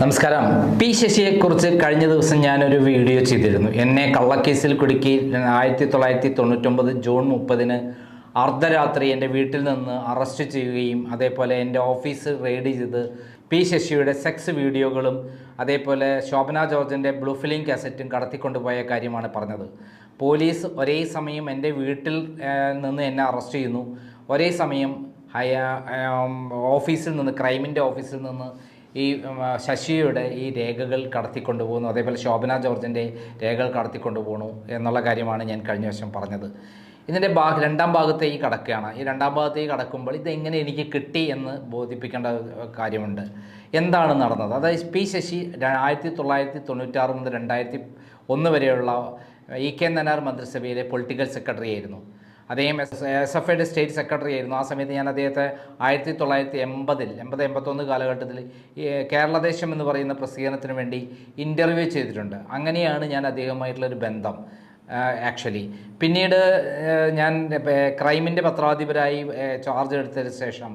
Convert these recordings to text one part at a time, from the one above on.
നമസ്കാരം. പി ശശിയെക്കുറിച്ച് കഴിഞ്ഞ ദിവസം ഞാനൊരു വീഡിയോ ചെയ്തിരുന്നു. എന്നെ കള്ളക്കേസിൽ കുടുക്കി ആയിരത്തി തൊള്ളായിരത്തി തൊണ്ണൂറ്റൊമ്പത് ജൂൺ മുപ്പതിന് അർദ്ധരാത്രി എന്റെ വീട്ടിൽ നിന്ന് അറസ്റ്റ് ചെയ്യുകയും അതേപോലെ എന്റെ ഓഫീസ് റെയ്ഡ് ചെയ്ത് പി ശശിയുടെ സെക്സ് വീഡിയോകളും അതേപോലെ ശോഭന ജോർജിന്റെ ബ്ലൂ ഫിലിം കാസറ്റും കടത്തിക്കൊണ്ടുപോയ കാര്യമാണ് പറഞ്ഞത്. പോലീസ് ഒരേ സമയം എന്റെ വീട്ടിൽ നിന്ന് എന്നെ അറസ്റ്റ് ചെയ്യുന്നു. ഒരേ സമയം ഹയ ഓഫീസിൽ നിന്ന് ക്രൈമിന്റെ ഓഫീസിൽ നിന്ന് ഈ ശശിയുടെ ഈ രേഖകൾ കടത്തിക്കൊണ്ടുപോകുന്നു അതേപോലെ ശോഭന ജോർജിന്റെ രേഖകൾ കടത്തിക്കൊണ്ടുപോകണു എന്നുള്ള കാര്യമാണ് ഞാൻ കഴിഞ്ഞ വർഷം പറഞ്ഞത്. ഇതിന്റെ ഭാഗ രണ്ടാം ഭാഗത്തേക്ക് കടക്കുകയാണ്. ഈ രണ്ടാം ഭാഗത്തേക്ക് കടക്കുമ്പോൾ ഇതെങ്ങനെ എനിക്ക് കിട്ടി എന്ന് ബോധിപ്പിക്കേണ്ട കാര്യമുണ്ട്. എന്താണ് നടന്നത്? അതായത് പി ശശി ആയിരത്തി തൊള്ളായിരത്തി തൊണ്ണൂറ്റാറ് മുതൽ രണ്ടായിരത്തി ഒന്ന് വരെയുള്ള ഇ കെ നനാർ മന്ത്രിസഭയിലെ പൊളിറ്റിക്കൽ സെക്രട്ടറി ആയിരുന്നു. അദ്ദേഹം എസ് എഫ് ഐയുടെ സ്റ്റേറ്റ് സെക്രട്ടറി ആയിരുന്നു. ആ സമയത്ത് ഞാൻ അദ്ദേഹത്തെ ആയിരത്തി തൊള്ളായിരത്തി എൺപതിൽ എൺപത് എൺപത്തൊന്ന് കാലഘട്ടത്തിൽ കേരളദേശം എന്ന് പറയുന്ന പ്രസിദ്ധീകരണത്തിന് വേണ്ടി ഇന്റർവ്യൂ ചെയ്തിട്ടുണ്ട്. അങ്ങനെയാണ് ഞാൻ അദ്ദേഹവുമായിട്ടുള്ളൊരു ബന്ധം ആക്ച്വലി പിന്നീട് ഞാൻ ക്രൈമിന്റെ പത്രാധിപരായി ചാർജ് എടുത്തതിന് ശേഷം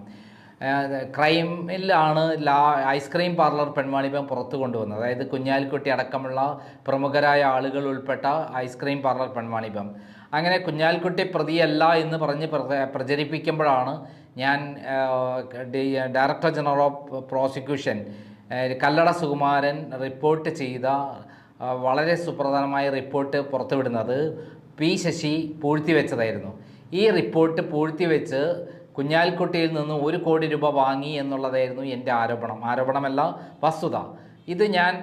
ക്രൈമിലാണ് ലാ ഐസ്ക്രീം പാർലർ പെൺവാണിഭം പുറത്തു കൊണ്ടുവന്നത്. അതായത് കുഞ്ഞാലിക്കുട്ടി അടക്കമുള്ള പ്രമുഖരായ ആളുകൾ ഉൾപ്പെട്ട ഐസ്ക്രീം പാർലർ പെൺവാണിഭം. അങ്ങനെ കുഞ്ഞാൽക്കുട്ടി പ്രതിയല്ല എന്ന് പറഞ്ഞ് പ്ര- പ്രചരിപ്പിക്കുമ്പോഴാണ് ഞാൻ director general of prosecution Kallada Sukumaran report ചെയ്ത വളരെ സുപ്രധാനമായ റിപ്പോർട്ട് പുറത്തുവിടുന്നത് പി ശശി പൂഴ്ത്തിവെച്ചതായിരുന്നു ഈ റിപ്പോർട്ട് പൂഴ്ത്തിവെച്ച് കുഞ്ഞാലിക്കുട്ടിയിൽ നിന്ന് ഒരു കോടി രൂപ വാങ്ങി എന്നുള്ളതായിരുന്നു എന്റെ ആരോപണം. ആരോപണമല്ല വസ്തുത. ഇത് ഞാൻ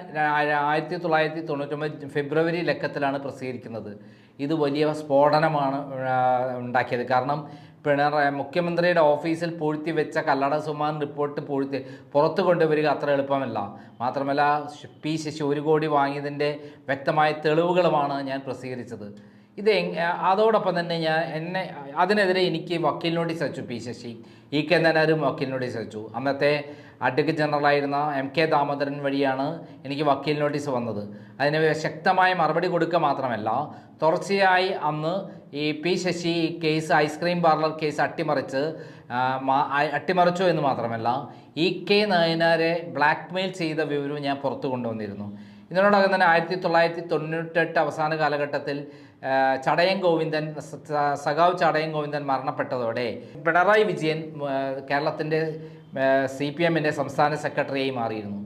ആയിരത്തി തൊള്ളായിരത്തി തൊണ്ണൂറ്റൊമ്പത് ഫെബ്രുവരി ലക്കത്തിലാണ് പ്രസിദ്ധീകരിക്കുന്നത്. ഇത് വലിയ സ്ഫോടനമാണ് ഉണ്ടാക്കിയത്. കാരണം പിണറായി മുഖ്യമന്ത്രിയുടെ ഓഫീസിൽ പൂഴ്ത്തി വെച്ച കല്ലട സുമാൻ റിപ്പോർട്ട് പൂഴ്ത്തി പുറത്തു കൊണ്ടുവരിക അത്ര എളുപ്പമല്ല. മാത്രമല്ല പി ശശി ഒരു കോടി വാങ്ങിയതിന്റെ വ്യക്തമായ തെളിവുകളുമാണ് ഞാൻ പ്രസിദ്ധീകരിച്ചത്. ഇത് അതോടൊപ്പം തന്നെ ഞാൻ എന്നെ അതിനെതിരെ എനിക്ക് വക്കീൽ നോട്ടീസ് അയച്ചു പി ശശി. ഇ കെ നനാരും വക്കീൽ നോട്ടീസ് അയച്ചു. അന്നത്തെ അഡ്വക്കേറ്റ് ജനറലായിരുന്ന എം കെ ദാമോദരൻ വഴിയാണ് എനിക്ക് വക്കീൽ നോട്ടീസ് വന്നത്. അതിന് ശക്തമായ മറുപടി കൊടുക്കുക മാത്രമല്ല തുടർച്ചയായി അന്ന് ഈ P Sasi case ice cream parlour case അട്ടിമറിച്ച് അട്ടിമറിച്ചു എന്ന് മാത്രമല്ല ഇ കെ നയനാരെ ബ്ലാക്ക്മെയിൽ ചെയ്ത വിവരവും ഞാൻ പുറത്തു കൊണ്ടുവന്നിരുന്നു. ഇതിനോടകം തന്നെ ആയിരത്തി തൊള്ളായിരത്തി തൊണ്ണൂറ്റെട്ട് അവസാന കാലഘട്ടത്തിൽ ചടയൻ ഗോവിന്ദൻ സഖാവ് ചടയൻ ഗോവിന്ദൻ മരണപ്പെട്ടതോടെ പിണറായി വിജയൻ കേരളത്തിന്റെ സി പി എമ്മിന്റെ സംസ്ഥാന സെക്രട്ടറിയായി മാറിയിരുന്നു.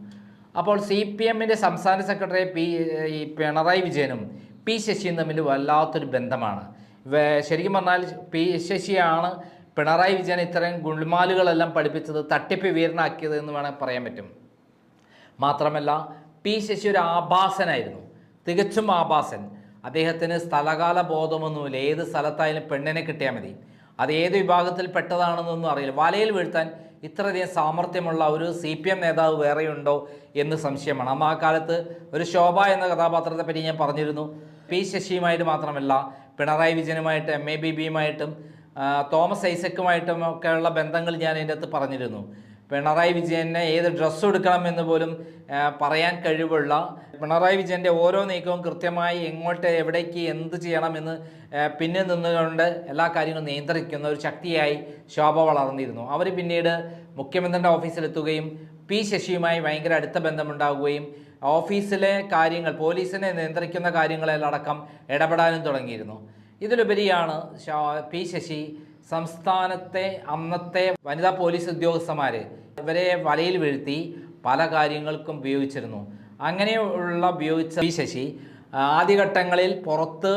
അപ്പോൾ സി പി എമ്മിന്റെ സംസ്ഥാന സെക്രട്ടറി പി ഈ പിണറായി വിജയനും പി ശശിയും തമ്മിൽ വല്ലാത്തൊരു ബന്ധമാണ്. ശരിക്കും പറഞ്ഞാൽ പി ശശിയാണ് പിണറായി വിജയൻ ഇത്രയും ഗുൾമാലുകളെല്ലാം പഠിപ്പിച്ചത് തട്ടിപ്പ് വീരനാക്കിയത് എന്ന് വേണമെങ്കിൽ പറയാൻ പറ്റും. മാത്രമല്ല പി ശശി ഒരു ആഭാസനായിരുന്നു. തികച്ചും ആഭാസൻ. അദ്ദേഹത്തിന് സ്ഥലകാല ബോധമൊന്നുമില്ല. ഏത് സ്ഥലത്തായാലും പെണ്ണിനെ കിട്ടിയാൽ മതി. അത് ഏത് വിഭാഗത്തിൽ പെട്ടതാണെന്നൊന്നും അറിയില്ല. വലയിൽ വീഴ്ത്താൻ ഇത്രയധികം സാമർഥ്യമുള്ള ഒരു സി പി എം നേതാവ് വേറെയുണ്ടോ എന്ന് സംശയമാണ്. അമ്മ ആ കാലത്ത് ഒരു ശോഭ എന്ന കഥാപാത്രത്തെ പറ്റി ഞാൻ പറഞ്ഞിരുന്നു. പി ശശിയുമായിട്ട് മാത്രമല്ല പിണറായി വിജയനുമായിട്ട് എം എ ബി ബിയുമായിട്ടും തോമസ് ഐസക്കുമായിട്ടും ഒക്കെയുള്ള ബന്ധങ്ങൾ ഞാൻ എന്റെ അകത്ത് പറഞ്ഞിരുന്നു. പിണറായി വിജയനെ ഏത് ഡ്രസ്സ് എടുക്കണം എന്ന് പോലും പറയാൻ കഴിവുള്ള പിണറായി വിജയന്റെ ഓരോ നീക്കവും കൃത്യമായി എങ്ങോട്ട് എവിടേക്ക് എന്ത് ചെയ്യണമെന്ന് പിന്നിൽ നിന്നുകൊണ്ട് എല്ലാ കാര്യങ്ങളും നിയന്ത്രിക്കുന്ന ഒരു ശക്തിയായി ശോഭ വളർന്നിരുന്നു. അവർ പിന്നീട് മുഖ്യമന്ത്രിയുടെ ഓഫീസിലെത്തുകയും പി ശശിയുമായി ഭയങ്കര അടുത്ത ബന്ധമുണ്ടാകുകയും ഓഫീസിലെ കാര്യങ്ങൾ പോലീസിനെ നിയന്ത്രിക്കുന്ന കാര്യങ്ങളിലടക്കം ഇടപെടാനും തുടങ്ങിയിരുന്നു. ഇതിലുപരിയാണ് പി ശശി സംസ്ഥാനത്തെ അന്നത്തെ വനിതാ പോലീസ് ഉദ്യോഗസ്ഥന്മാർ ഇവരെ വലയിൽ വീഴ്ത്തി പല കാര്യങ്ങൾക്കും ഉപയോഗിച്ചിരുന്നു. അങ്ങനെയുള്ള ഉപയോഗിച്ച ഈ ശശി ആദ്യഘട്ടങ്ങളിൽ പുറത്ത്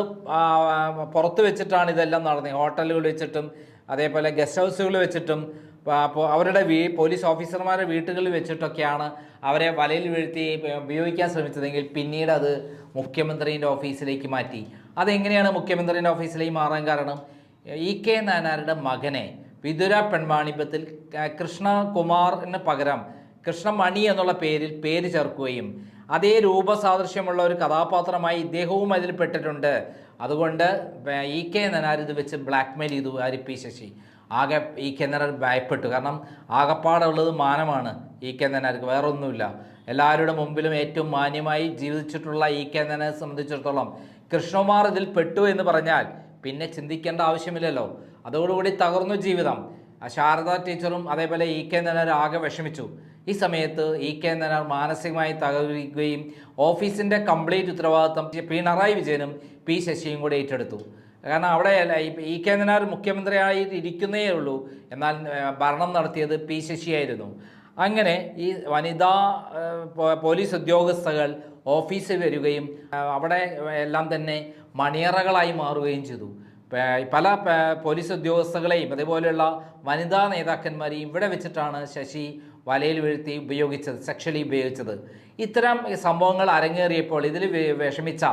പുറത്ത് വെച്ചിട്ടാണ് ഇതെല്ലാം നടന്നത്. ഹോട്ടലുകൾ വെച്ചിട്ടും അതേപോലെ ഗസ്റ്റ് ഹൗസുകൾ വെച്ചിട്ടും അവരുടെ വീ പോലീസ് ഓഫീസർമാരുടെ വീട്ടുകളിൽ വെച്ചിട്ടൊക്കെയാണ് അവരെ വലയിൽ വീഴ്ത്തി ഉപയോഗിക്കാൻ ശ്രമിച്ചതെങ്കിൽ പിന്നീട് അത് മുഖ്യമന്ത്രിന്റെ ഓഫീസിലേക്ക് മാറ്റി. അതെങ്ങനെയാണ് മുഖ്യമന്ത്രിന്റെ ഓഫീസിലേക്ക് മാറാൻ കാരണം? ഇ കെ നായനാരുടെ മകനെ വിതുര പെൺവാണിഭത്തിൽ കൃഷ്ണകുമാറിന് പകരം കൃഷ്ണമണി എന്നുള്ള പേരിൽ പേര് ചേർക്കുകയും അതേ രൂപസാദൃശ്യമുള്ള ഒരു കഥാപാത്രമായി ഇദ്ദേഹവും അതിൽ പെട്ടിട്ടുണ്ട്. അതുകൊണ്ട് ഇ കെ നനാർ ഇത് വെച്ച് ബ്ലാക്ക്മെയിൽ ചെയ്തു ആര് പി ശശി. ആകെ ഇ കെ നനാർ ഭയപ്പെട്ടു. കാരണം ആകപ്പാടുള്ളത് മാനമാണ് ഇ കെ നനാർക്ക് വേറൊന്നുമില്ല. എല്ലാവരുടെ മുമ്പിലും ഏറ്റവും മാന്യമായി ജീവിച്ചിട്ടുള്ള ഇ കെ നനാരെ സംബന്ധിച്ചിടത്തോളം കൃഷ്ണകുമാർ ഇതിൽ പെട്ടു എന്ന് പറഞ്ഞാൽ പിന്നെ ചിന്തിക്കേണ്ട ആവശ്യമില്ലല്ലോ. അതോടുകൂടി തകർന്നു ജീവിതം. ശാരദ ടീച്ചറും അതേപോലെ ഇ കെ നനാർ ആകെ വിഷമിച്ചു. ഈ സമയത്ത് ഇ കെ നായനാർ മാനസികമായി തകരുകയും ഓഫീസിന്റെ കംപ്ലീറ്റ് ഉത്തരവാദിത്വം പിണറായി വിജയനും പി ശശിയും കൂടി ഏറ്റെടുത്തു. കാരണം അവിടെ ഇ കെ നായനാർ മുഖ്യമന്ത്രിയായി ഇരിക്കുന്നേ ഉള്ളൂ. എന്നാൽ ഭരണം നടത്തിയത് പി ശശിയായിരുന്നു. അങ്ങനെ ഈ വനിതാ പോലീസ് ഉദ്യോഗസ്ഥകൾ ഓഫീസിൽ വരികയും അവിടെ എല്ലാം തന്നെ മണിയറകളായി മാറുകയും ചെയ്തു. പല പോലീസ് ഉദ്യോഗസ്ഥകളെയും അതേപോലെയുള്ള വനിതാ നേതാക്കന്മാരെയും ഇവിടെ വെച്ചിട്ടാണ് ശശി വലയിൽ വീഴ്ത്തി ഉപയോഗിച്ചത് സെക്ഷലി ഉപയോഗിച്ചത്. ഇത്തരം സംഭവങ്ങൾ അരങ്ങേറിയപ്പോൾ ഇതിൽ വിഷമിച്ച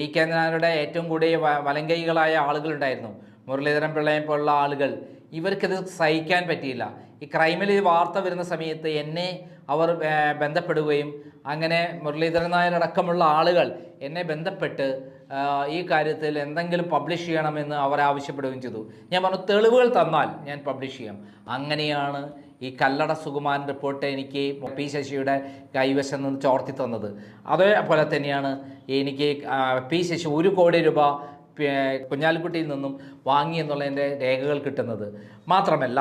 ഈ കേന്ദ്രങ്ങളുടെ ഏറ്റവും കൂടിയ വലങ്കൈകളായ ആളുകളുണ്ടായിരുന്നു. മുരളീധരൻ പിള്ളയെ പോലുള്ള ആളുകൾ. ഇവർക്കിത് സഹിക്കാൻ പറ്റിയില്ല. ഈ ക്രൈമിൽ വാർത്ത വരുന്ന സമയത്ത് എന്നെ അവർ ബന്ധപ്പെടുകയും അങ്ങനെ മുരളീധരൻ നായർ അടക്കമുള്ള ആളുകൾ എന്നെ ബന്ധപ്പെട്ട് ഈ കാര്യത്തിൽ എന്തെങ്കിലും പബ്ലിഷ് ചെയ്യണമെന്ന് അവർ ആവശ്യപ്പെടുകയും ചെയ്തു. ഞാൻ പറഞ്ഞു തെളിവുകൾ തന്നാൽ ഞാൻ പബ്ലിഷ് ചെയ്യാം. അങ്ങനെയാണ് ഈ കല്ലട സുകുമാരൻ റിപ്പോർട്ട് എനിക്ക് പി ശശിയുടെ കൈവശം നിന്ന് ചോർത്തി തന്നത്. അതേപോലെ തന്നെയാണ് എനിക്ക് പി ശശി ഒരു കോടി രൂപ കുഞ്ഞാലിക്കുട്ടിയിൽ നിന്നും വാങ്ങി എന്നുള്ളതിന്റെ രേഖകൾ കിട്ടുന്നത്. മാത്രമല്ല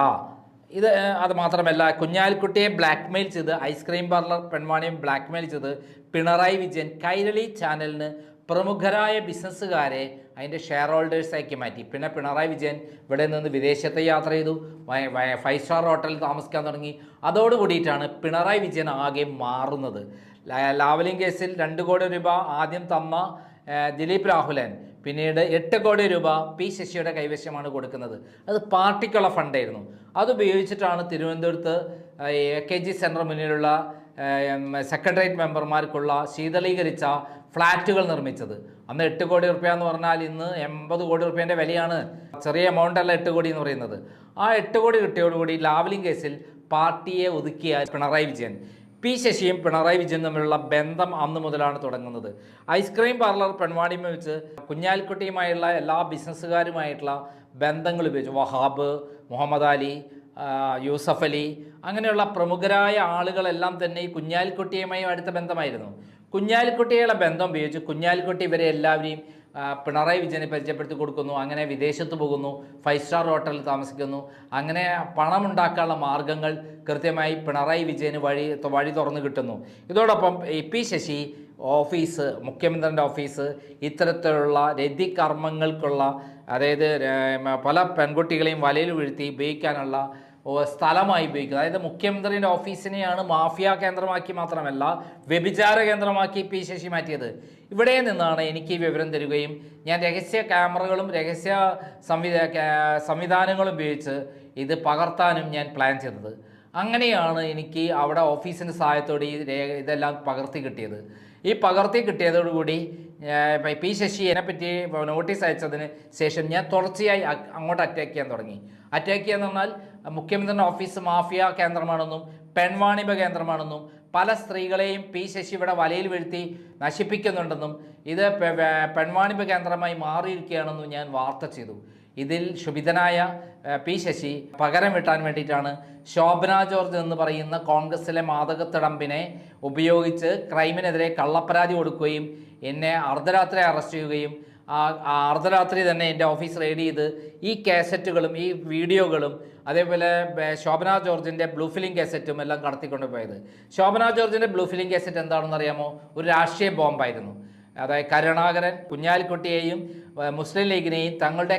ഇത് അത് മാത്രമല്ല കുഞ്ഞാലിക്കുട്ടിയെ ബ്ലാക്ക്മെയിൽ ചെയ്ത് ഐസ്ക്രീം പാർലർ പെൺവാണിയും ബ്ലാക്ക്മെയിൽ ചെയ്ത് പിണറായി വിജയൻ കൈരളി ചാനലിന് പ്രമുഖരായ ബിസിനസ്സുകാരെ അതിന്റെ ഷെയർ ഹോൾഡേഴ്സാക്കി മാറ്റി. പിന്നെ പിണറായി വിജയൻ ഇവിടെ നിന്ന് വിദേശത്തെ യാത്ര ചെയ്തു. ഫൈവ് സ്റ്റാർ ഹോട്ടലിൽ താമസിക്കാൻ തുടങ്ങി. അതോടുകൂടിയിട്ടാണ് പിണറായി വിജയൻ ആകെ മാറുന്നത്. ലാവലിംഗ് കേസിൽ രണ്ട് കോടി രൂപ ആദ്യം തന്ന ദിലീപ് രാഹുലൻ പിന്നീട് എട്ട് കോടി രൂപ പി ശശിയുടെ കൈവശമാണ് കൊടുക്കുന്നത്. അത് പാർട്ടിക്കുള്ള ഫണ്ടായിരുന്നു. അത് ഉപയോഗിച്ചിട്ടാണ് തിരുവനന്തപുരത്ത് എ കെ ജി സെന്റർ മുന്നിലുള്ള സെക്രട്ടേറിയറ്റ് മെമ്പർമാർക്കുള്ള ശീതളീകരിച്ച ഫ്ലാറ്റുകൾ നിർമ്മിച്ചത്. അന്ന് എട്ട് കോടി റുപ്യ എന്ന് പറഞ്ഞാൽ ഇന്ന് എൺപത് കോടി റുപ്യേന്റെ വിലയാണ്. ചെറിയ എമൗണ്ട് അല്ല എട്ട് കോടി എന്ന് പറയുന്നത്. ആ എട്ട് കോടി കിട്ടിയോടുകൂടി ലാവലിംഗ് കേസിൽ പാർട്ടിയെ ഒതുക്കിയ പിണറായി വിജയൻ പി ശശിയും പിണറായി വിജയൻ തമ്മിലുള്ള ബന്ധം അന്ന് മുതലാണ് തുടങ്ങുന്നത്. ഐസ്ക്രീം പാർലർ പെൺവാണിമ വെച്ച് കുഞ്ഞാലിക്കുട്ടിയുമായുള്ള എല്ലാ ബിസിനസ്സുകാരുമായിട്ടുള്ള ബന്ധങ്ങൾ ഉപയോഗിച്ചു വഹാബ് മുഹമ്മദ് അലി യൂസഫ് അലി അങ്ങനെയുള്ള പ്രമുഖരായ ആളുകളെല്ലാം തന്നെ ഈ കുഞ്ഞാലിക്കുട്ടിയുമായി അടുത്ത ബന്ധമായിരുന്നു. കുഞ്ഞാലിക്കുട്ടിയുടെ ബന്ധം ഉപയോഗിച്ച് കുഞ്ഞാലിക്കുട്ടി ഇവരെ എല്ലാവരെയും പിണറായി വിജയനെ പരിചയപ്പെടുത്തി കൊടുക്കുന്നു അങ്ങനെ വിദേശത്ത് പോകുന്നു ഫൈവ് സ്റ്റാർ ഹോട്ടലിൽ താമസിക്കുന്നു. അങ്ങനെ പണമുണ്ടാക്കാനുള്ള മാർഗങ്ങൾ കൃത്യമായി പിണറായി വിജയന് വഴി വഴി തുറന്നു കിട്ടുന്നു. ഇതോടൊപ്പം എ പി ശശി ഓഫീസ് മുഖ്യമന്ത്രിന്റെ ഓഫീസ് ഇത്തരത്തിലുള്ള രതികർമ്മങ്ങൾക്കുള്ള അതായത് പല പെൺകുട്ടികളെയും വലയിൽ വീഴ്ത്തി ഉപയോഗിക്കാനുള്ള സ്ഥലമായി ഉപയോഗിക്കുന്നത്. അതായത് മുഖ്യമന്ത്രിയുടെ ഓഫീസിനെയാണ് മാഫിയ കേന്ദ്രമാക്കി മാത്രമല്ല വ്യഭിചാര കേന്ദ്രമാക്കി പി ശശി മാറ്റിയത്. ഇവിടെ നിന്നാണ് എനിക്ക് വിവരം തരികയും ഞാൻ രഹസ്യ ക്യാമറകളും രഹസ്യ സംവിധാ സംവിധാനങ്ങളും ഉപയോഗിച്ച് ഇത് പകർത്താനും ഞാൻ പ്ലാൻ ചെയ്തത്. അങ്ങനെയാണ് എനിക്ക് അവിടെ ഓഫീസിന്റെ സഹായത്തോടെ ഈ ഇതെല്ലാം പകർത്തി കിട്ടിയത്. ഈ പകർത്തി കിട്ടിയതോടുകൂടി പി ശശി എന്നെപ്പറ്റി നോട്ടീസ് അയച്ചതിന് ശേഷം ഞാൻ തുടർച്ചയായി അങ്ങോട്ട് അറ്റാക്ക് ചെയ്യാൻ തുടങ്ങി. അറ്റാക്ക് ചെയ്യാന്ന് പറഞ്ഞാൽ മുഖ്യമന്ത്രിയുടെ ഓഫീസ് മാഫിയ കേന്ദ്രമാണെന്നും പെൺവാണിഭ കേന്ദ്രമാണെന്നും പല സ്ത്രീകളെയും പി ശശിയുടെ വലയിൽ വീഴ്ത്തി നശിപ്പിക്കുന്നുണ്ടെന്നും ഇത് പെൺവാണിഭ കേന്ദ്രമായി മാറിയിരിക്കുകയാണെന്നും ഞാൻ വാർത്ത ചെയ്തു. ഇതിൽ ക്ഷുഭിതനായ ഏഹ്, പി ശശി പകരം വിട്ടാൻ വേണ്ടിയിട്ടാണ് ശോഭന ജോർജ് എന്ന് പറയുന്ന കോൺഗ്രസിലെ മാതകത്തിടമ്പിനെ ഉപയോഗിച്ച് ക്രൈമിനെതിരെ കള്ളപ്പരാതി കൊടുക്കുകയും എന്നെ അർദ്ധരാത്രി അറസ്റ്റ് ചെയ്യുകയും ആ അർദ്ധരാത്രി തന്നെ എന്റെ ഓഫീസ് റെയ്ഡ് ചെയ്ത് ഈ കാസറ്റുകളും ഈ വീഡിയോകളും അതേപോലെ ശോഭന ജോർജിന്റെ ബ്ലൂ ഫിലിംഗ് കാസറ്റും എല്ലാം കടത്തിക്കൊണ്ട് പോയത്. ശോഭന ജോർജിന്റെ ബ്ലൂ ഫിലിംഗ് കാസറ്റ് എന്താണെന്ന് അറിയാമോ? ഒരു രാഷ്ട്രീയ ബോംബായിരുന്നു. അതായത് കരുണാകരൻ കുഞ്ഞാലിക്കുട്ടിയെയും മുസ്ലിം ലീഗിനെയും തങ്ങളുടെ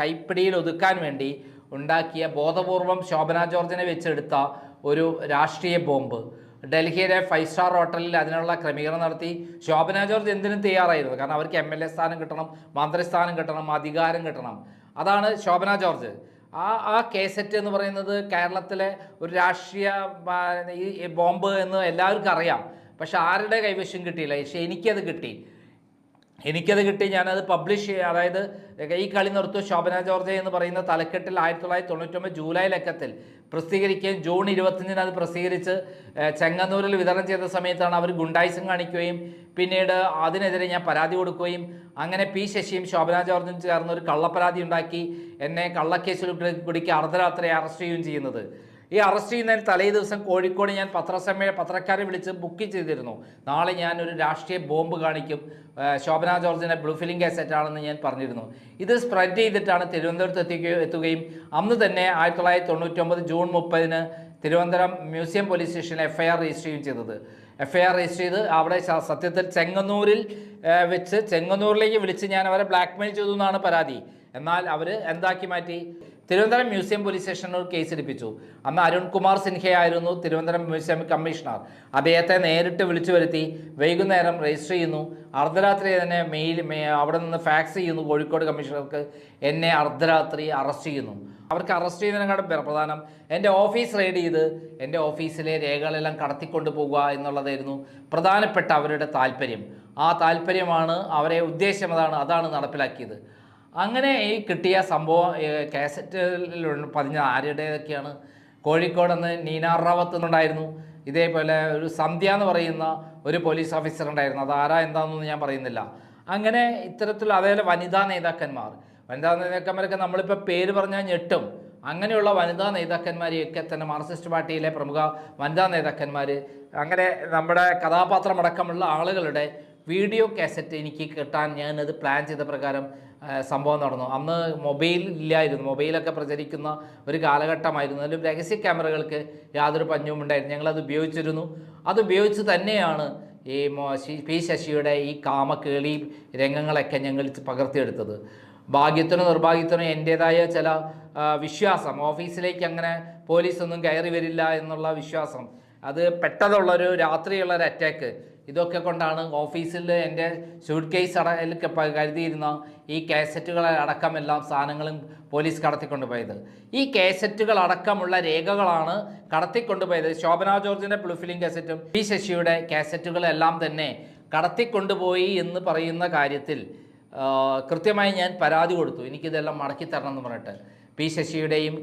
കൈപ്പിടിയിൽ ഒതുക്കാൻ വേണ്ടി ഉണ്ടാക്കിയ ബോധപൂർവം ശോഭന ജോർജിനെ വെച്ചെടുത്ത ഒരു രാഷ്ട്രീയ ബോംബ്. ഡൽഹിയിലെ ഫൈവ് സ്റ്റാർ ഹോട്ടലിൽ അതിനുള്ള ക്രമീകരണം നടത്തി. ശോഭന ജോർജ് എന്തിനും തയ്യാറായിരുന്നു. കാരണം അവർക്ക് എം എൽ എ സ്ഥാനം കിട്ടണം മന്ത്രിസ്ഥാനം കിട്ടണം അധികാരം കിട്ടണം. അതാണ് ശോഭന ജോർജ്. ആ ആ കേസറ്റ് എന്ന് പറയുന്നത് കേരളത്തിലെ ഒരു രാഷ്ട്രീയ ഈ ബോംബ് എന്ന് എല്ലാവർക്കും അറിയാം. പക്ഷെ ആരുടെ കൈവശം കിട്ടിയില്ല? പക്ഷെ എനിക്കത് കിട്ടി. എനിക്കത് കിട്ടി ഞാനത് പബ്ലിഷ് ചെയ്യുക അതായത് ഈ കളി നിർത്തു. ശോഭന ജോർജ് എന്ന് പറയുന്ന തലക്കെട്ടിൽ ആയിരത്തി തൊള്ളായിരത്തി തൊണ്ണൂറ്റൊമ്പത് ജൂലൈ ലക്കത്തിൽ പ്രസിദ്ധീകരിക്കുകയും ജൂൺ ഇരുപത്തഞ്ചിന് അത് പ്രസിദ്ധീകരിച്ച് ചെങ്ങന്നൂരിൽ വിതരണം ചെയ്ത സമയത്താണ് അവർ ഗുണ്ടായിസം കാണിക്കുകയും പിന്നീട് അതിനെതിരെ ഞാൻ പരാതി കൊടുക്കുകയും അങ്ങനെ പി ശശിയും ശോഭന ജോർജും ചേർന്ന് ഒരു കള്ളപ്പരാതി ഉണ്ടാക്കി. എന്നെ കള്ളക്കേസിൽ പിടിക്കുക അർദ്ധരാത്രി അറസ്റ്റ് ചെയ്യുകയും ചെയ്യുന്നത്. ഈ അറസ്റ്റ് ചെയ്യുന്നതിന് തലേ ദിവസം കോഴിക്കോട് ഞാൻ പത്രസമ്മേള പത്രക്കാരെ വിളിച്ച് ബുക്ക് ചെയ്തിരുന്നു. നാളെ ഞാൻ ഒരു രാഷ്ട്രീയ ബോംബ് കാണിക്കും ശോഭന ജോർജിന്റെ ബ്ലൂ ഫിലിംഗ് കാസറ്റ് ആണെന്ന് ഞാൻ പറഞ്ഞിരുന്നു. ഇത് സ്പ്രെഡ് ചെയ്തിട്ടാണ് തിരുവനന്തപുരത്ത് എത്തിക്കുകയും എത്തുകയും അന്ന് തന്നെ ആയിരത്തി തൊള്ളായിരത്തി തൊണ്ണൂറ്റൊമ്പത് ജൂൺ മുപ്പതിന് തിരുവനന്തപുരം മ്യൂസിയം പോലീസ് സ്റ്റേഷനിൽ എഫ് ഐ ആർ രജിസ്റ്റർ ചെയ്യുകയും ചെയ്തത്. എഫ് ഐ ആർ രജിസ്റ്റർ ചെയ്ത് അവിടെ സത്യത്തിൽ ചെങ്ങന്നൂരിൽ വെച്ച് ചെങ്ങന്നൂരിലേക്ക് വിളിച്ച് ഞാൻ അവരെ ബ്ലാക്ക്മെയിൽ ചെയ്തു എന്നാണ് പരാതി. എന്നാൽ അവർ എന്താക്കി മാറ്റി? തിരുവനന്തപുരം മ്യൂസിയം പോലീസ് സ്റ്റേഷനിൽ കേസ് എടുപ്പിച്ചു അന്ന് അരുൺകുമാർ സിൻഹയായിരുന്നു തിരുവനന്തപുരം മ്യൂസിയം കമ്മീഷണർ അദ്ദേഹത്തെ നേരിട്ട് വിളിച്ചു വരുത്തി വൈകുന്നേരം രജിസ്റ്റർ ചെയ്യുന്നു. അർദ്ധരാത്രി തന്നെ മെയിൽ അവിടെ നിന്ന് ഫാക്സ് ചെയ്യുന്നു. കോഴിക്കോട് കമ്മീഷണർക്ക് എന്നെ അർദ്ധരാത്രി അറസ്റ്റ് ചെയ്യുന്നു. അവർക്ക് അറസ്റ്റ് ചെയ്യുന്നതിനെക്കാളും പ്ര- പ്രധാനം. എന്റെ ഓഫീസ് റെയ്ഡ് ചെയ്ത് എന്റെ ഓഫീസിലെ രേഖകളെല്ലാം കടത്തിക്കൊണ്ട് പോകുക എന്നുള്ളതായിരുന്നു പ്രധാനപ്പെട്ട അവരുടെ താല്പര്യം. ആ താല്പര്യമാണ് അവരെ ഉദ്ദേശം അതാണ് അതാണ് നടപ്പിലാക്കിയത്. അങ്ങനെ ഈ കിട്ടിയ സംഭവം കാസറ്റിൽ പതിഞ്ഞ ആരുടേതൊക്കെയാണ് കോഴിക്കോട് നിന്ന് നീനാർ റാവത്ത് ഉണ്ടായിരുന്നു ഇതേപോലെ ഒരു സന്ധ്യ എന്ന് പറയുന്ന ഒരു പോലീസ് ഓഫീസർ ഉണ്ടായിരുന്നു. അത് ആരാ എന്താണെന്നൊന്നും ഞാൻ പറയുന്നില്ല. അങ്ങനെ ഇത്തരത്തിലുള്ള അതേപോലെ വനിതാ നേതാക്കന്മാർ. വനിതാ നേതാക്കന്മാരൊക്കെ നമ്മളിപ്പോൾ പേര് പറഞ്ഞാൽ ഞെട്ടും. അങ്ങനെയുള്ള വനിതാ നേതാക്കന്മാരെയൊക്കെ തന്നെ മാർക്സിസ്റ്റ് പാർട്ടിയിലെ പ്രമുഖ വനിതാ നേതാക്കന്മാർ അങ്ങനെ നമ്മുടെ കഥാപാത്രമടക്കമുള്ള ആളുകളുടെ വീഡിയോ കാസറ്റ് എനിക്ക് കിട്ടാൻ ഞാനത് പ്ലാൻ ചെയ്ത പ്രകാരം സംഭവം നടന്നു. അന്ന് മൊബൈൽ ഇല്ലായിരുന്നു. മൊബൈലൊക്കെ പ്രചരിക്കുന്ന ഒരു കാലഘട്ടമായിരുന്നു. അതിലും രഹസ്യ ക്യാമറകൾക്ക് യാതൊരു പഞ്ഞവും ഉണ്ടായിരുന്നു. ഞങ്ങളത് ഉപയോഗിച്ചിരുന്നു. അത് ഉപയോഗിച്ച് തന്നെയാണ് ഈ പി ശശിയുടെ ഈ കാമക്കേളി രംഗങ്ങളൊക്കെ ഞങ്ങൾ പകർത്തിയെടുത്തത്. ഭാഗ്യത്തിനോ നിർഭാഗ്യത്തിനോ എന്റേതായ ചില വിശ്വാസം. ഓഫീസിലേക്ക് അങ്ങനെ പോലീസൊന്നും കയറി വരില്ല എന്നുള്ള വിശ്വാസം. അത് പെട്ടെന്നുള്ളൊരു രാത്രിയുള്ളൊരു അറ്റാക്ക് ഇതൊക്കെ കൊണ്ടാണ് ഓഫീസിൽ എന്റെ ഷൂട്ട് കേസ് അട കരുതിയിരുന്ന ഈ കാസറ്റുകൾ അടക്കമെല്ലാം സാധനങ്ങളും പോലീസ് കടത്തിക്കൊണ്ടുപോയത്. ഈ കാസറ്റുകൾ അടക്കമുള്ള രേഖകളാണ് കടത്തിക്കൊണ്ടുപോയത്. ശോഭന ജോർജിന്റെ പ്ലുഫിലിംഗ് കാസറ്റും പി ശശിയുടെ കാസറ്റുകളെല്ലാം തന്നെ കടത്തിക്കൊണ്ടുപോയി എന്ന് പറയുന്ന കാര്യത്തിൽ കൃത്യമായി ഞാൻ പരാതി കൊടുത്തു. എനിക്കിതെല്ലാം മടക്കി തരണം എന്ന് പറഞ്ഞിട്ട്. പി ശശിയുടെയും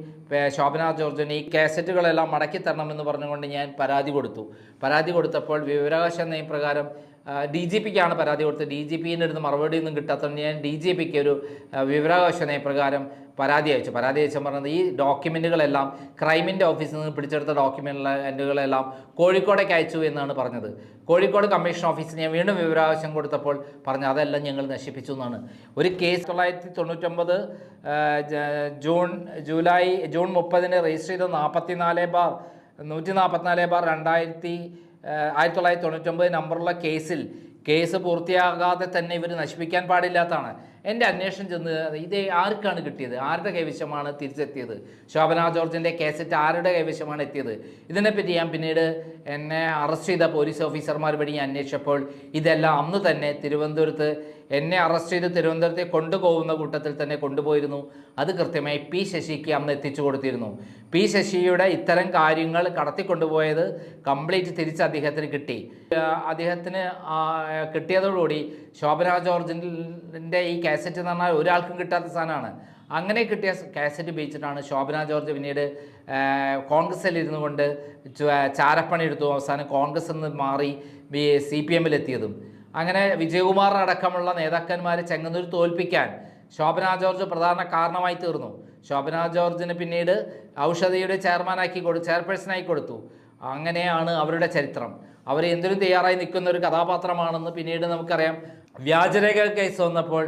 ശോഭന ജോർജിന് ഈ കാസറ്റുകളെല്ലാം മടക്കി തരണമെന്ന് പറഞ്ഞുകൊണ്ട് ഞാൻ പരാതി കൊടുത്തു. പരാതി കൊടുത്തപ്പോൾ വിവരാവകാശ നിയമപ്രകാരം ഡി ജി പിക്കാണ് പരാതി കൊടുത്തത്. ഡി ജി മറുപടി ഒന്നും കിട്ടാത്തതുകൊണ്ട് ഞാൻ ഡി ജി പിക്ക് ഒരു വിവരാവകാശ നിയമപ്രകാരം പരാതി അയച്ചു. പരാതി അയച്ചു പറഞ്ഞത് ഈ ഡോക്യുമെന്റുകളെല്ലാം ക്രൈമിന്റെ ഓഫീസിൽ നിന്ന് പിടിച്ചെടുത്ത ഡോക്യുമെന്റുകളെല്ലാം കോഴിക്കോടേക്ക് അയച്ചു എന്നാണ് പറഞ്ഞത്. കോഴിക്കോട് കമ്മീഷൻ ഓഫീസിൽ ഞാൻ വീണ്ടും വിവരാവശ്യം കൊടുത്തപ്പോൾ പറഞ്ഞു അതെല്ലാം ഞങ്ങൾ നശിപ്പിച്ചു എന്നാണ്. ഒരു കേസ് തൊള്ളായിരത്തി തൊണ്ണൂറ്റൊമ്പത് ജൂൺ ജൂലൈ ജൂൺ മുപ്പതിന് രജിസ്റ്റർ ചെയ്ത നാൽപ്പത്തിനാല് ബാർ നൂറ്റി നാൽപ്പത്തിനാല് ബാർ രണ്ടായിരത്തി ആയിരത്തി തൊള്ളായിരത്തി തൊണ്ണൂറ്റൊമ്പത് നമ്പറുള്ള കേസിൽ കേസ് പൂർത്തിയാകാതെ തന്നെ ഇവർ നശിപ്പിക്കാൻ പാടില്ലാത്തതാണ്. എന്റെ അന്വേഷണം ചെന്ന് ഇത് ആർക്കാണ് കിട്ടിയത്? ആരുടെ കൈവശമാണ് തിരിച്ചെത്തിയത്? ശോഭന ജോർജിന്റെ കേസറ്റ് ആരുടെ കൈവശമാണ് എത്തിയത്? ഇതിനെപ്പറ്റി ഞാൻ പിന്നീട് എന്നെ അറസ്റ്റ് ചെയ്ത പോലീസ് ഓഫീസർമാർ വഴി ഞാൻ അന്വേഷിച്ചപ്പോൾ ഇതെല്ലാം അന്ന് തന്നെ തിരുവനന്തപുരത്ത് എന്നെ അറസ്റ്റ് ചെയ്ത് തിരുവനന്തപുരത്തെ കൊണ്ടുപോകുന്ന കൂട്ടത്തിൽ തന്നെ കൊണ്ടുപോയിരുന്നു. അത് കൃത്യമായി പി ശശിക്ക് അന്ന് എത്തിച്ചു കൊടുത്തിരുന്നു. പി ശശിയുടെ ഇത്തരം കാര്യങ്ങൾ കടത്തിക്കൊണ്ടുപോയത് കംപ്ലീറ്റ് തിരിച്ച് അദ്ദേഹത്തിന് കിട്ടി. അദ്ദേഹത്തിന് കിട്ടിയതോടുകൂടി ശോഭന ജോർജിന്റെ ഈ കാസറ്റ് എന്ന് പറഞ്ഞാൽ ഒരാൾക്കും കിട്ടാത്ത സാധനമാണ്. അങ്ങനെ കിട്ടിയ കാസറ്റ് ഉപയോഗിച്ചിട്ടാണ് ശോഭന ജോർജ് പിന്നീട് കോൺഗ്രസ്സിൽ ഇരുന്നു കൊണ്ട് ചാരപ്പണി എടുത്തു. അവസാനം കോൺഗ്രസ് നിന്ന് മാറി സി പി എമ്മിലെത്തിയതും അങ്ങനെ വിജയകുമാർ അടക്കമുള്ള നേതാക്കന്മാരെ ചെങ്ങന്നൂർ തോൽപ്പിക്കാൻ ശോഭന ജോർജ് പ്രധാന കാരണമായി തീർന്നു. ശോഭന ജോർജിന് പിന്നീട് ഔഷധിയുടെ ചെയർമാനാക്കി കൊടുത്തു ചെയർപേഴ്സണായി കൊടുത്തു. അങ്ങനെയാണ് അവരുടെ ചരിത്രം. അവർ എന്തിനും തയ്യാറായി നിൽക്കുന്ന ഒരു കഥാപാത്രമാണെന്ന് പിന്നീട് നമുക്കറിയാം. വ്യാജരേഖ കേസ് വന്നപ്പോൾ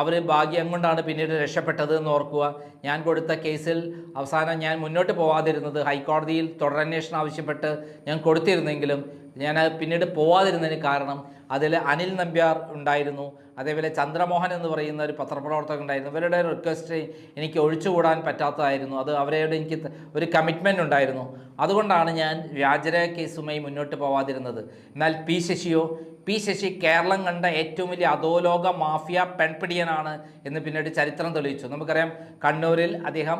അവർ ഭാഗ്യം കൊണ്ടാണ് പിന്നീട് രക്ഷപ്പെട്ടത് എന്ന് ഓർക്കുക. ഞാൻ കൊടുത്ത കേസിൽ അവസാനം ഞാൻ മുന്നോട്ട് പോവാതിരുന്നത് ഹൈക്കോടതിയിൽ തുടരന്വേഷണം ആവശ്യപ്പെട്ട് ഞാൻ കൊടുത്തിരുന്നെങ്കിലും ഞാൻ പിന്നീട് പോവാതിരുന്നതിന് കാരണം അതിൽ അനിൽ നമ്പ്യാർ ഉണ്ടായിരുന്നു. അതേപോലെ ചന്ദ്രമോഹൻ എന്ന് പറയുന്ന ഒരു പത്രപ്രവർത്തകൻ ഉണ്ടായിരുന്നു. ഇവരുടെ റിക്വസ്റ്റ് എനിക്ക് ഒഴിച്ചുകൂടാൻ പറ്റാത്തതായിരുന്നു. അത് അവരോട് എനിക്ക് ഒരു കമ്മിറ്റ്മെന്റ് ഉണ്ടായിരുന്നു. അതുകൊണ്ടാണ് ഞാൻ വ്യാജരേഖ കേസുമായി മുന്നോട്ട് പോവാതിരുന്നത്. എന്നാൽ പി ശശിയോ പി ശശി കേരളം കണ്ട ഏറ്റവും വലിയ അധോലോക മാഫിയ പെൺപിടിയനാണ് എന്ന് പിന്നീട് ചരിത്രം തെളിയിച്ചു. നമുക്കറിയാം കണ്ണൂരിൽ അദ്ദേഹം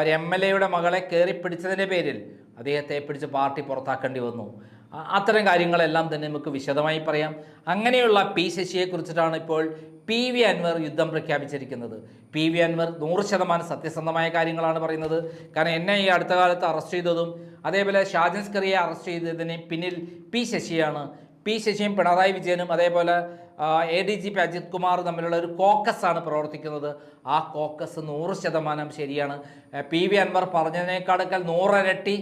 ഒരു എം എൽ എയുടെ മകളെ കയറി പിടിച്ചതിന്റെ പേരിൽ അദ്ദേഹത്തെ പിടിച്ച് പാർട്ടി പുറത്താക്കേണ്ടി വന്നു. അത്തരം കാര്യങ്ങളെല്ലാം തന്നെ നമുക്ക് വിശദമായി പറയാം. അങ്ങനെയുള്ള പി ശശിയെ കുറിച്ചിട്ടാണ് ഇപ്പോൾ പി വി അൻവർ യുദ്ധം പ്രഖ്യാപിച്ചിരിക്കുന്നത്. പി വി അൻവർ നൂറ് ശതമാനം സത്യസന്ധമായ കാര്യങ്ങളാണ് പറയുന്നത്. കാരണം എന്നെ ഈ അടുത്ത കാലത്ത് അറസ്റ്റ് ചെയ്തതും അതേപോലെ ഷാജൻ സ്കറിയെ അറസ്റ്റ് ചെയ്തതിന് പിന്നിൽ പി ശശിയാണ്. പി ശശിയും പിണറായി വിജയനും അതേപോലെ A D G P Ajith Kumar തമ്മിലുള്ള ഒരു കോക്കസാണ് പ്രവർത്തിക്കുന്നത്. ആ കോക്കസ് നൂറ് ശതമാനം ശരിയാണ്. പി വി അൻവർ പറഞ്ഞതിനേക്കാളൊക്കെ നൂറരട്ടി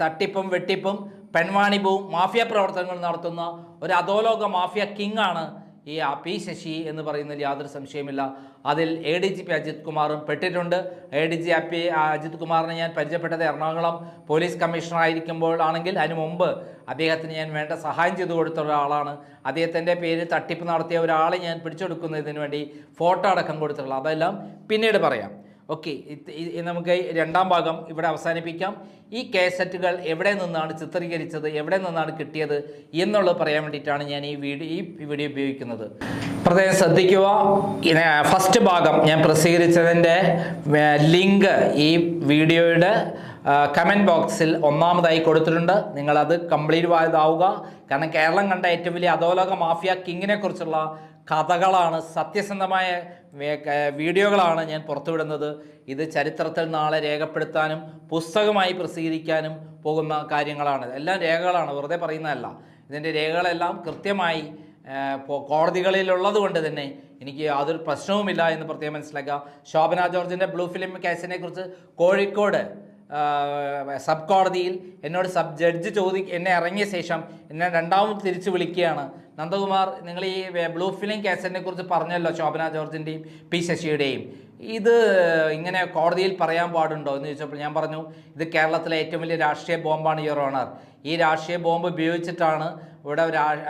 തട്ടിപ്പും വെട്ടിപ്പും പെൺവാണിഭവും മാഫിയ പ്രവർത്തനങ്ങൾ നടത്തുന്ന ഒരു അധോലോക മാഫിയ കിങ് ആണ് ഈ ആ പി ശശി എന്ന് പറയുന്നതിൽ യാതൊരു സംശയമില്ല അതിൽ A D G P Ajith കുമാറും പെട്ടിട്ടുണ്ട്. A D G P Ajith കുമാറിനെ ഞാൻ പരിചയപ്പെട്ടത് എറണാകുളം പോലീസ് കമ്മീഷണർ ആയിരിക്കുമ്പോൾ ആണെങ്കിൽ അതിനു മുമ്പ് അദ്ദേഹത്തിന് ഞാൻ വേണ്ട സഹായം ചെയ്തു കൊടുത്ത ഒരാളാണ്. അദ്ദേഹത്തിന്റെ പേര് തട്ടിപ്പ് നടത്തിയ ഒരാളെ ഞാൻ പിടിച്ചെടുക്കുന്നതിന് വേണ്ടി ഫോട്ടോ അടക്കം കൊടുത്തിട്ടുള്ളത് അതെല്ലാം പിന്നീട് പറയാം. ഓക്കെ നമുക്ക് രണ്ടാം ഭാഗം ഇവിടെ അവസാനിപ്പിക്കാം. ഈ കേസറ്റുകൾ എവിടെ നിന്നാണ് ചിത്രീകരിച്ചത് എവിടെ നിന്നാണ് കിട്ടിയത് എന്നുള്ളത് പറയാൻ വേണ്ടിയിട്ടാണ് ഞാൻ ഈ വീഡിയോ ഈ വീഡിയോ ഉപയോഗിക്കുന്നത്. പ്രത്യേകം ശ്രദ്ധിക്കുക ഫസ്റ്റ് ഭാഗം ഞാൻ പ്രസിദ്ധീകരിച്ചതിന്റെ ലിങ്ക് ഈ വീഡിയോയുടെ കമന്റ് ബോക്സിൽ ഒന്നാമതായി കൊടുത്തിട്ടുണ്ട്. നിങ്ങളത് കംപ്ലീറ്റ് ആയതാവുക കാരണം കേരളം കണ്ട ഏറ്റവും വലിയ അധോലോക മാഫിയ കിങ്ങിനെ കുറിച്ചുള്ള കഥകളാണ് സത്യസന്ധമായ വീഡിയോകളാണ് ഞാൻ പുറത്തുവിടുന്നത്. ഇത് ചരിത്രത്തിൽ നാളെ രേഖപ്പെടുത്താനും പുസ്തകമായി പ്രസിദ്ധീകരിക്കാനും പോകുന്ന കാര്യങ്ങളാണ്. എല്ലാം രേഖകളാണ് വെറുതെ പറയുന്നതല്ല. ഇതിന്റെ രേഖകളെല്ലാം കൃത്യമായി കോടതികളിലുള്ളത് കൊണ്ട് തന്നെ എനിക്ക് യാതൊരു പ്രശ്നവുമില്ല എന്ന് പ്രത്യേകം മനസ്സിലാക്കുക. ശോഭന ജോർജിന്റെ ബ്ലൂ ഫിലിം കേസിനെ കുറിച്ച് കോഴിക്കോട് സബ് കോടതിയിൽ എന്നോട് സബ് ജഡ്ജ് ചോദി എന്നെ ഇറങ്ങിയ ശേഷം എന്നെ രണ്ടാമത് തിരിച്ചു വിളിക്കുകയാണ്. നന്ദകുമാർ നിങ്ങൾ ഈ ബ്ലൂ ഫിലിം കേസിനെ കുറിച്ച് പറഞ്ഞല്ലോ ശോഭന ജോർജിന്റെയും പി ശശിയുടെയും. ഇത് ഇങ്ങനെ കോടതിയിൽ പറയാൻ പാടുണ്ടോ എന്ന് ചോദിച്ചപ്പോൾ ഞാൻ പറഞ്ഞു ഇത് കേരളത്തിലെ ഏറ്റവും വലിയ രാഷ്ട്രീയ ബോംബാണ് യുവർ ഓണർ ഈ രാഷ്ട്രീയ ബോംബ് ഉപയോഗിച്ചിട്ടാണ് ഇവിടെ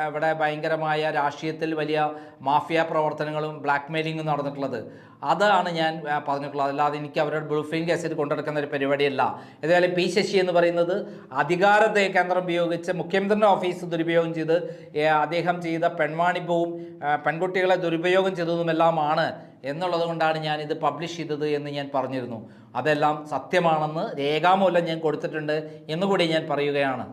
ഇവിടെ ഭയങ്കരമായ രാഷ്ട്രീയത്തിൽ വലിയ മാഫിയ പ്രവർത്തനങ്ങളും ബ്ലാക്ക് മെയിലിങ്ങും നടന്നിട്ടുള്ളത്. അതാണ് ഞാൻ പറഞ്ഞിട്ടുള്ളത്. അല്ലാതെ എനിക്ക് അവരുടെ ബ്ലൂഫിംഗ് കേസിൽ കൊണ്ടെടുക്കുന്ന ഒരു പരിപാടിയല്ല. ഇതേപോലെ പി ശശി എന്ന് പറയുന്നത് അധികാര കേന്ദ്രം ഉപയോഗിച്ച് മുഖ്യമന്ത്രിയുടെ ഓഫീസ് ദുരുപയോഗം ചെയ്ത് അദ്ദേഹം ചെയ്ത പെൺവാണിപ്പവും പെൺകുട്ടികളെ ദുരുപയോഗം ചെയ്തതുമെല്ലാമാണ് എന്നുള്ളത് കൊണ്ടാണ് ഞാനിത് പബ്ലിഷ് ചെയ്തത് എന്ന് ഞാൻ പറഞ്ഞിരുന്നു. അതെല്ലാം സത്യമാണെന്ന് രേഖാമൂലം ഞാൻ കൊടുത്തിട്ടുണ്ട് എന്നുകൂടി ഞാൻ പറയുകയാണ്.